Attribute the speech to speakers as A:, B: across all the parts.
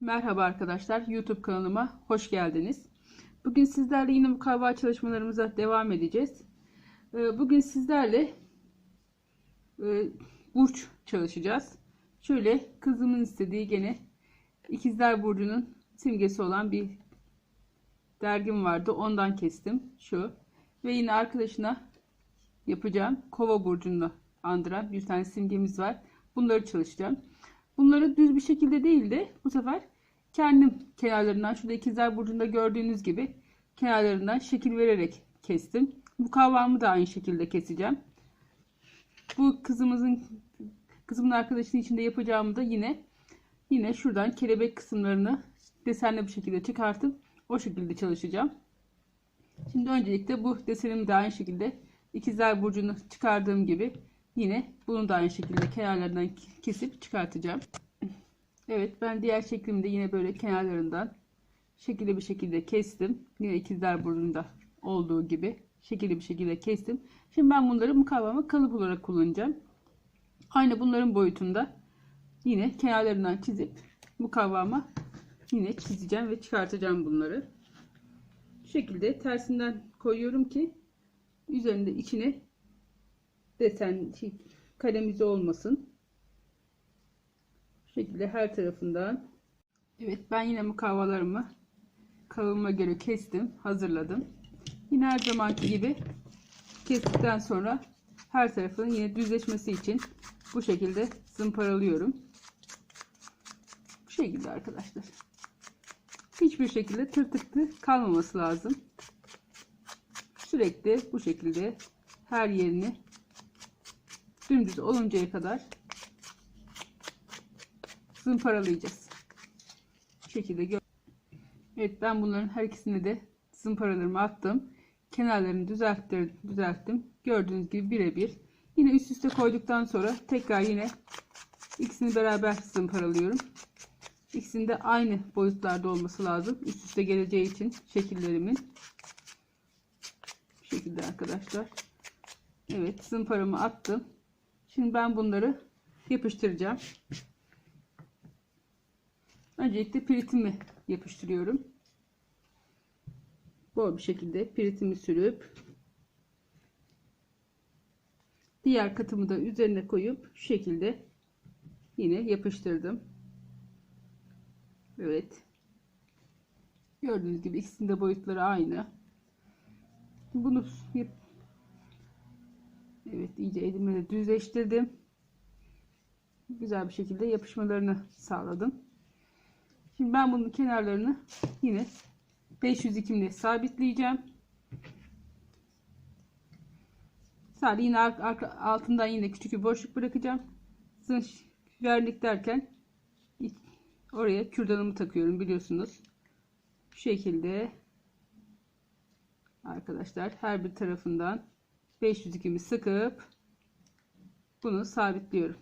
A: Merhaba arkadaşlar, YouTube kanalıma hoş geldiniz. Bugün sizlerle yine mukavva çalışmalarımıza devam edeceğiz. Ee, Bugün sizlerle e, burç çalışacağız. Şöyle kızımın istediği gene İkizler Burcu'nun simgesi olan bir dergim vardı. Ondan kestim. Şu. Ve yine arkadaşına yapacağım. Kova Burcu'nu andıran bir tane simgemiz var. Bunları çalışacağım. Bunları düz bir şekilde değil de bu sefer kendim kenarlarından şurada ikizler burcunda gördüğünüz gibi kenarlarından şekil vererek kestim. Bu kavramı da aynı şekilde keseceğim. Bu kızımızın kızımın arkadaşının içinde yapacağımı da yine yine şuradan kelebek kısımlarını desenli bir şekilde çıkartıp o şekilde çalışacağım. Şimdi öncelikle bu desenimi de aynı şekilde ikizler burcunu çıkardığım gibi yine bunu da aynı şekilde kenarlarından kesip çıkartacağım. Evet ben diğer şeklimi de yine böyle kenarlarından şekilli bir şekilde kestim. Yine ikizler burcunda olduğu gibi şekilli bir şekilde kestim. Şimdi ben bunları mukavvama kalıp olarak kullanacağım. Aynı bunların boyutunda yine kenarlarından çizip mukavvama yine çizeceğim ve çıkartacağım bunları. Bu şekilde tersinden koyuyorum ki üzerinde içine desen şey, kalem izi olmasın. Bu şekilde her tarafından. Evet ben yine mukavvalarımı kalıbıma göre kestim. Hazırladım. Yine her zamanki gibi kestikten sonra her tarafının yine düzleşmesi için bu şekilde zımparalıyorum. Bu şekilde arkadaşlar. Hiçbir şekilde tırtıklı kalmaması lazım. Sürekli bu şekilde her yerini dümdüz oluncaya kadar zımparalayacağız. Bu şekilde gör. Evet ben bunların her ikisini de zımparalarımı attım. Kenarlarını düzelttim, düzelttim. Gördüğünüz gibi birebir. Yine üst üste koyduktan sonra tekrar yine ikisini beraber zımparalıyorum. İkisinin de aynı boyutlarda olması lazım. Üst üste geleceği için şekillerimin. Bu şekilde arkadaşlar. Evet zımparamı attım. Şimdi ben bunları yapıştıracağım. Öncelikle piritimi yapıştırıyorum. Bol bir şekilde piritimi sürüp diğer katımı da üzerine koyup şu şekilde yine yapıştırdım. Evet. Gördüğünüz gibi ikisinin boyutları aynı. Bunu Evet iyice elimle düzleştirdim. Güzel bir şekilde yapışmalarını sağladım. Şimdi ben bunun kenarlarını yine 502 ile sabitleyeceğim. Sadece yine arka, altından yine küçük bir boşluk bırakacağım. Zınş vernik derken oraya kürdanımı takıyorum biliyorsunuz. Bu şekilde arkadaşlar her bir tarafından 502'mi sıkıp bunu sabitliyorum.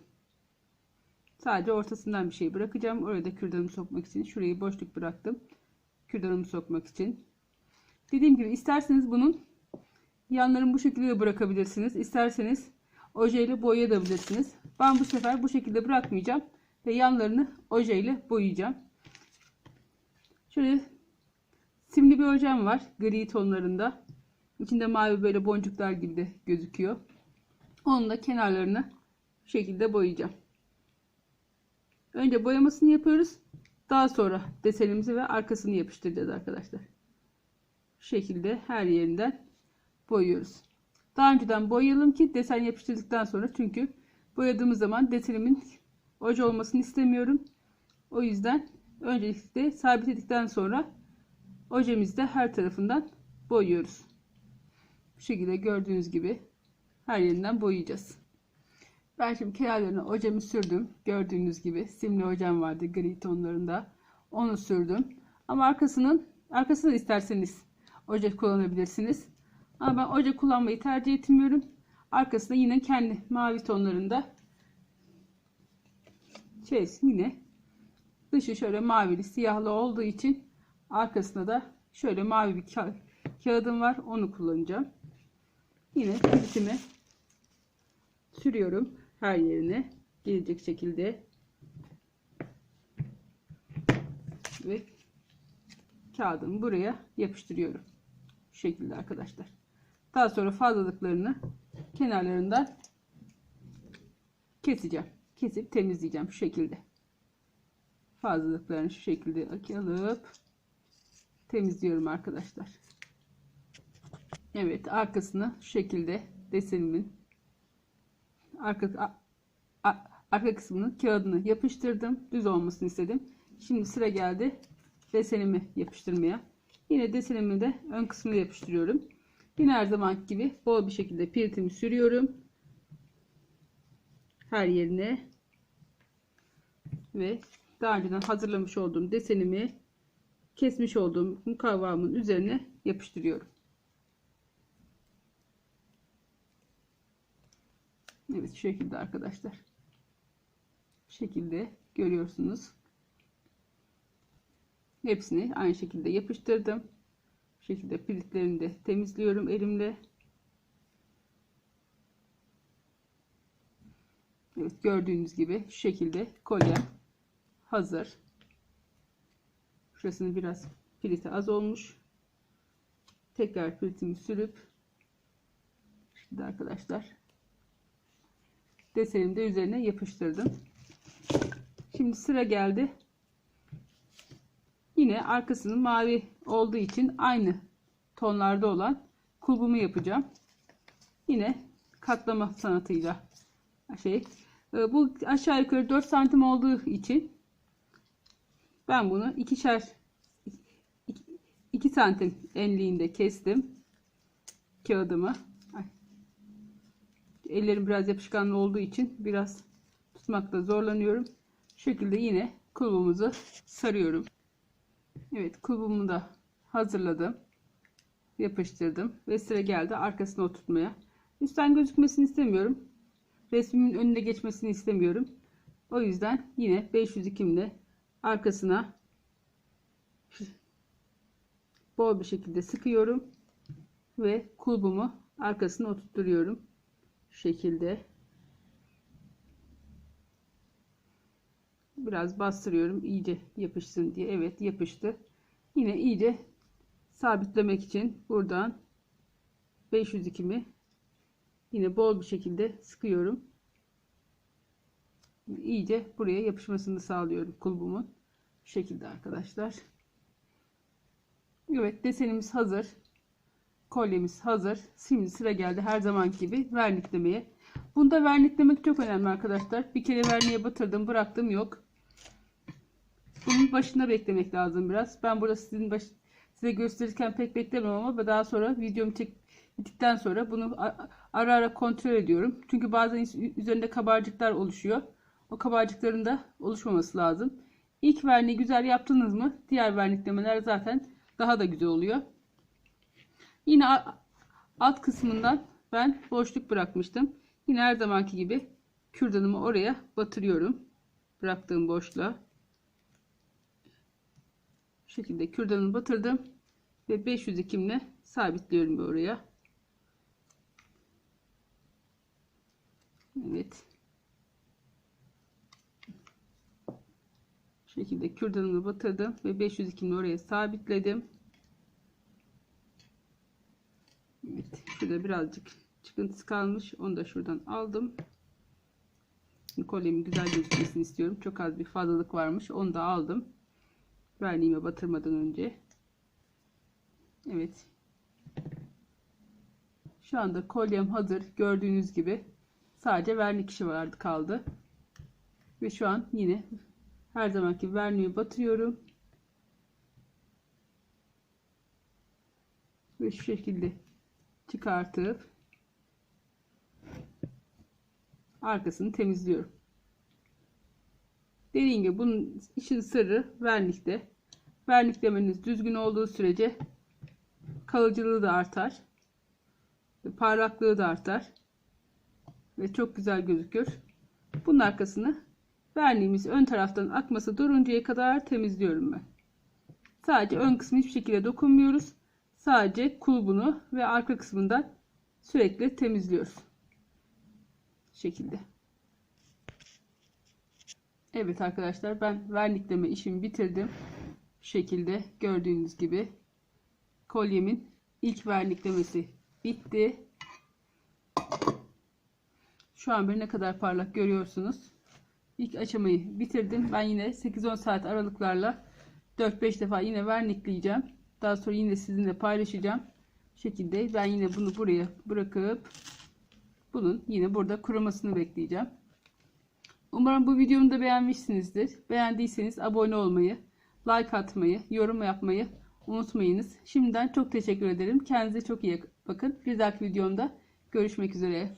A: Sadece ortasından bir şey bırakacağım. Oraya da kürdanımı sokmak için. Şurayı boşluk bıraktım. Kürdanımı sokmak için. Dediğim gibi isterseniz bunun yanlarını bu şekilde de bırakabilirsiniz. İsterseniz ojeyle boyayabilirsiniz. Ben bu sefer bu şekilde bırakmayacağım. Ve yanlarını ojeyle boyayacağım. Şöyle simli bir ojem var. Gri tonlarında. İçinde mavi böyle boncuklar gibi de gözüküyor. Onun da kenarlarını bu şekilde boyayacağım. Önce boyamasını yapıyoruz. Daha sonra desenimizi ve arkasını yapıştıracağız arkadaşlar. Şu şekilde her yerinden boyuyoruz. Daha önceden boyayalım ki desen yapıştırdıktan sonra çünkü boyadığımız zaman desenimin oje olmasını istemiyorum. O yüzden öncelikle sabitledikten sonra ojemizde her tarafından boyuyoruz. Bu şekilde gördüğünüz gibi her yerinden boyayacağız. Ben şimdi kenarlarına ojemi sürdüm. Gördüğünüz gibi simli hocam vardı gri tonlarında. Onu sürdüm. Ama arkasının arkasını isterseniz oje kullanabilirsiniz. Ama ben oje kullanmayı tercih etmiyorum. Arkasında yine kendi mavi tonlarında şey yine dışı şöyle mavili siyahlı olduğu için arkasında da şöyle mavi bir ka kağıdım var. Onu kullanacağım. Yine piritimi sürüyorum her yerine gelecek şekilde ve kağıdımı buraya yapıştırıyorum. Şu şekilde arkadaşlar. Daha sonra fazlalıklarını kenarlarından keseceğim. Kesip temizleyeceğim şu şekilde. Fazlalıklarını şu şekilde alıp temizliyorum arkadaşlar. Evet arkasını şu şekilde desenimin arka a- arka kısmının kağıdını yapıştırdım. Düz olmasını istedim. Şimdi sıra geldi desenimi yapıştırmaya. Yine desenimi de ön kısmına yapıştırıyorum. Yine her zaman gibi bol bir şekilde piritimi sürüyorum. Her yerine ve daha önceden hazırlamış olduğum desenimi kesmiş olduğum mukavvamın üzerine yapıştırıyorum. Evet şu şekilde arkadaşlar. Bu şekilde görüyorsunuz. Hepsini aynı şekilde yapıştırdım. Bu şekilde piritlerini de temizliyorum elimle. Evet gördüğünüz gibi şu şekilde kolyem hazır. Şurasının biraz piliti az olmuş. Tekrar piritimi sürüp şimdi arkadaşlar desenimi de üzerine yapıştırdım. Şimdi sıra geldi. Yine arkasının mavi olduğu için aynı tonlarda olan kulbumu yapacağım. Yine katlama sanatıyla şey e, bu aşağı yukarı 4 santim olduğu için ben bunu ikişer 2 santim enliğinde kestim kağıdımı. Ellerim biraz yapışkanlı olduğu için biraz tutmakta zorlanıyorum. Şu şekilde yine kulbumuzu sarıyorum. Evet kulbumu da hazırladım. Yapıştırdım. Ve sıra geldi arkasına oturtmaya. Üstten gözükmesini istemiyorum. Resmimin önüne geçmesini istemiyorum. O yüzden yine 502 ile arkasına bol bir şekilde sıkıyorum. Ve kulbumu arkasına oturtuyorum. Şu şekilde. Biraz bastırıyorum iyice yapışsın diye. Evet yapıştı. Yine iyice sabitlemek için buradan 502'mi yine bol bir şekilde sıkıyorum. İyice buraya yapışmasını sağlıyorum kulbumun. Bu şekilde arkadaşlar. Evet desenimiz hazır. Kolyemiz hazır. Şimdi sıra geldi her zaman gibi verniklemeye. Bunda verniklemek çok önemli arkadaşlar. Bir kere verniğe batırdım bıraktım yok. Bunun başında beklemek lazım biraz. Ben burada sizin baş, size gösterirken pek beklemem ama daha sonra videomu çektikten sonra bunu ara ara kontrol ediyorum. Çünkü bazen üzerinde kabarcıklar oluşuyor. O kabarcıkların da oluşmaması lazım. İlk verniği güzel yaptınız mı diğer verniklemeler zaten daha da güzel oluyor. Yine alt kısmından ben boşluk bırakmıştım. Yine her zamanki gibi kürdanımı oraya batırıyorum. Bıraktığım boşluğa. Bu şekilde kürdanımı batırdım. Ve 500 ikimle sabitliyorum oraya. Evet. Bu şekilde kürdanımı batırdım ve 500 ikimle oraya sabitledim. Evet, şurada birazcık çıkıntısı kalmış. Onu da şuradan aldım. Şimdi kolyemin güzel gözükmesini istiyorum. Çok az bir fazlalık varmış. Onu da aldım. Verniğime batırmadan önce. Evet. Şu anda kolyem hazır. Gördüğünüz gibi sadece vernik işi vardı kaldı. Ve şu an yine her zamanki verniği batırıyorum. Ve şu şekilde çıkartıp arkasını temizliyorum. Dediğim gibi bunun işin sırrı vernikte. Verniklemeniz düzgün olduğu sürece kalıcılığı da artar. Parlaklığı da artar. Ve çok güzel gözükür. Bunun arkasını verniğimiz ön taraftan akması duruncaya kadar temizliyorum ben. Sadece ön kısmı hiçbir şekilde dokunmuyoruz. Sadece kulbunu ve arka kısmından sürekli temizliyoruz. şekilde. Evet arkadaşlar ben vernikleme işimi bitirdim. Şu şekilde gördüğünüz gibi kolyemin ilk verniklemesi bitti. Şu an bir ne kadar parlak görüyorsunuz. İlk aşamayı bitirdim. Ben yine 8-10 saat aralıklarla 4-5 defa yine vernikleyeceğim. Daha sonra yine sizinle paylaşacağım. Şekilde ben yine bunu buraya bırakıp bunun yine burada kurumasını bekleyeceğim. Umarım bu videomu da beğenmişsinizdir. Beğendiyseniz abone olmayı, like atmayı, yorum yapmayı unutmayınız. Şimdiden çok teşekkür ederim. Kendinize çok iyi bakın. Bir dahaki videomda görüşmek üzere.